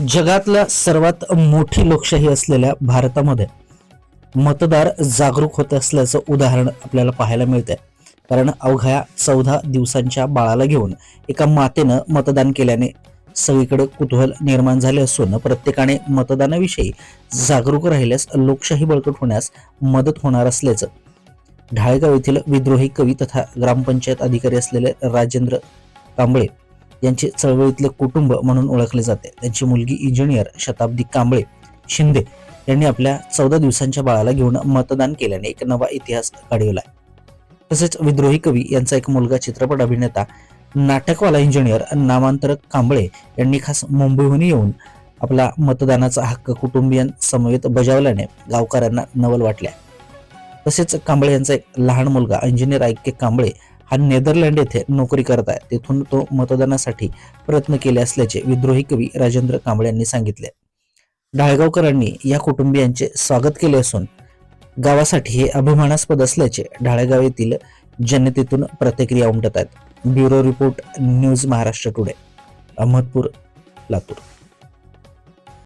जगातल्या सर्वात मोठी लोकशाही असलेल्या भारतामध्ये मतदार जागरूक होत असल्याचं उदाहरण आपल्याला पाहायला मिळतंय. कारण अवघ्या चौदा दिवसांच्या बाळाला घेऊन एका मातेनं मतदान केल्याने सगळीकडे कुतूहल निर्माण झाले असून प्रत्येकाने मतदानाविषयी जागरूक राहिल्यास लोकशाही बळकट होण्यास मदत होणार असल्याचं ढाळेगाव येथील विद्रोही कवी तथा ग्रामपंचायत अधिकारी असलेले राजेंद्र कांबळे यांचे चळवळीतले कुटुंब म्हणून ओळखले जाते. त्यांची मुलगी इंजिनियर शताब्दी कांबळे शिंदे यांनी आपल्या चौदा दिवसांच्या बाळाला घेऊन मतदान केल्याने एक नवा इतिहास घडविला तसेच विद्रोही कवी यांचा एक मुलगा चित्रपट अभिनेता नाटकवाला इंजिनियर नामांतर कांबळे यांनी खास मुंबईहून येऊन आपला मतदानाचा हक्क कुटुंबियांसमवेत बजावल्याने गावकऱ्यांना नवल वाटल्या. तसेच कांबळे यांचा एक लहान मुलगा इंजिनियर ऐक्य कांबळे हा नेदरलँड येथे नोकरी करत आहे. तेथून तो मतदानासाठी प्रयत्न केले असल्याचे विद्रोही कवी राजेंद्र कांबळे यांनी सांगितले. ढाळगावकरांनी या कुटुंबियांचे स्वागत केले असून गावासाठी हे अभिमानास्पद असल्याचे ढाळेगाव येथील जनतेतून प्रतिक्रिया उमटत आहेत. Bureau report news Maharashtra today Ahmedpur Latur.